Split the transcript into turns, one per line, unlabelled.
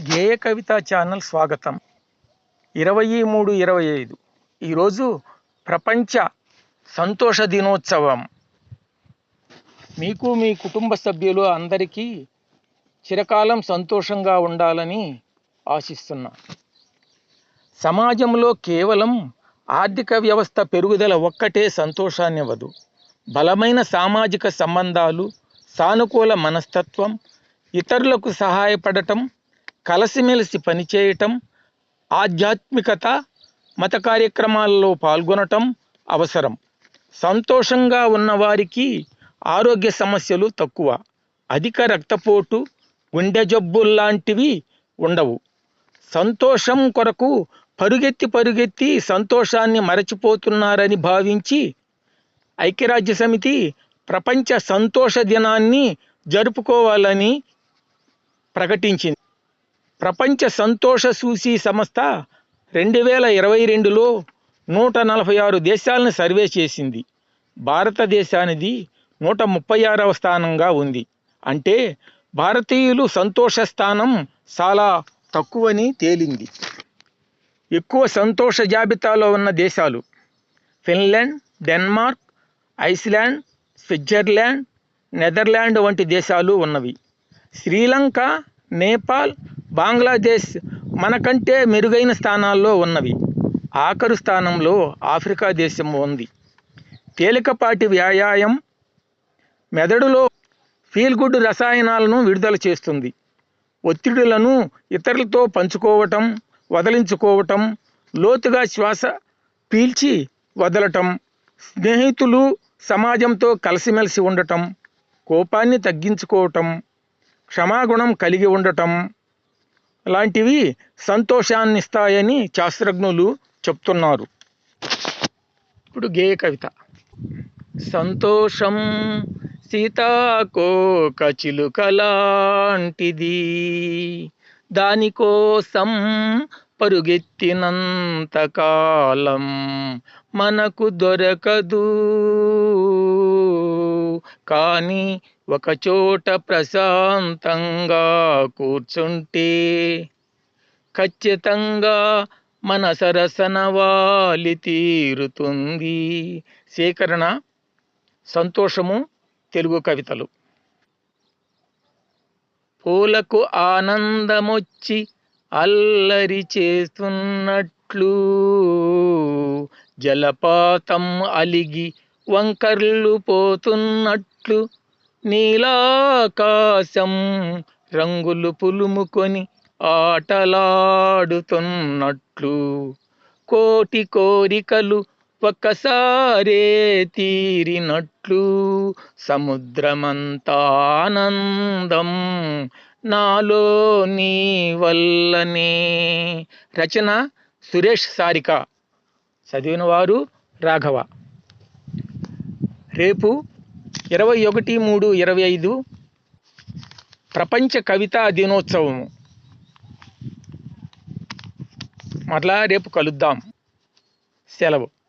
గేయ కవిత ఛానల్ స్వాగతం. ఇరవై మూడు ఇరవై ఐదు. ఈరోజు ప్రపంచ సంతోష దినోత్సవం. మీకు మీ కుటుంబ సభ్యులు అందరికీ చిరకాలం సంతోషంగా ఉండాలని ఆశిస్తున్నా. సమాజంలో కేవలం ఆర్థిక వ్యవస్థ పెరుగుదల ఒక్కటే సంతోషాన్నివ్వదు. బలమైన సామాజిక సంబంధాలు సానుకూల మనస్తత్వం ఇతరులకు సహాయపడటం కలిసిమెలిసి పనిచేయటం ఆధ్యాత్మికత మత కార్యక్రమాల్లో పాల్గొనటం అవసరం. సంతోషంగా ఉన్నవారికి ఆరోగ్య సమస్యలు తక్కువ. అధిక రక్తపోటు గుండె జబ్బుల్లాంటివి ఉండవు. సంతోషం కొరకు పరుగెత్తి పరుగెత్తి సంతోషాన్ని మరచిపోతున్నారని భావించి ఐక్యరాజ్య సమితి ప్రపంచ సంతోష దినాన్ని జరుపుకోవాలని ప్రకటించింది. ప్రపంచ సంతోష సూచి సంస్థ రెండు వేల ఇరవై రెండులో నూట నలభై ఆరు దేశాలను సర్వే చేసింది. భారతదేశానిది నూట ముప్పై ఆరవ స్థానంగా ఉంది. అంటే భారతీయులు సంతోష స్థానం చాలా తక్కువని తేలింది. ఎక్కువ సంతోష జాబితాలో ఉన్న దేశాలు Finland Denmark Iceland Switzerland Netherland వంటి దేశాలు ఉన్నవి. శ్రీలంక నేపాల్ బంగ్లాదేశ్ మనకంటే మెరుగైన స్థానాల్లో ఉన్నవి. ఆఖరు స్థానంలో ఆఫ్రికా దేశం ఉంది. తేలికపాటి వ్యాయామం మెదడులో ఫీల్ గుడ్ రసాయనాలను విడుదల చేస్తుంది. ఒత్తిడులను ఇతరులతో పంచుకోవటం వదిలించుకోవటం లోతుగా శ్వాస పీల్చి వదలటం స్నేహితులు సమాజంతో కలిసిమెలిసి ఉండటం కోపాన్ని తగ్గించుకోవటం క్షమాగుణం కలిగి ఉండటం లాంటివి సంతోషాన్ని ఇస్తాయని శాస్త్రజ్ఞులు చెప్తున్నారు. ఇప్పుడు గేయ కవిత. సంతోషం సీతాకోక చిలుకలాంటిది దానికోసం పరుగెత్తినంతకాలం మనకు దొరకదు. కానీ ఒకచోట ప్రశాంతంగా కూర్చుంటే ఖచ్చితంగా మన సరసన వాలి తీరుతుంది. సేకరణ సంతోషము తెలుగు కవితలు. పూలకు ఆనందమొచ్చి అల్లరి చేస్తున్నట్లు జలపాతం అలిగి వంకర్లు పోతున్నట్లు నీలాకాశం రంగులు పులుముకొని ఆటలాడుతున్నట్లు. కోటి కోరికలు ఒక్కసారే తీరినట్లు. సముద్రమంతా ఆనందం నాలో నీ వల్లనే. రచన సురేష్ సారిక. చదివిన వారు రాఘవ. రేపు ఇరవై ఒకటి మూడు ఇరవై ఐదు ప్రపంచ కవితా దినోత్సవము మరలా రేపు కలుద్దాం. సెలవు.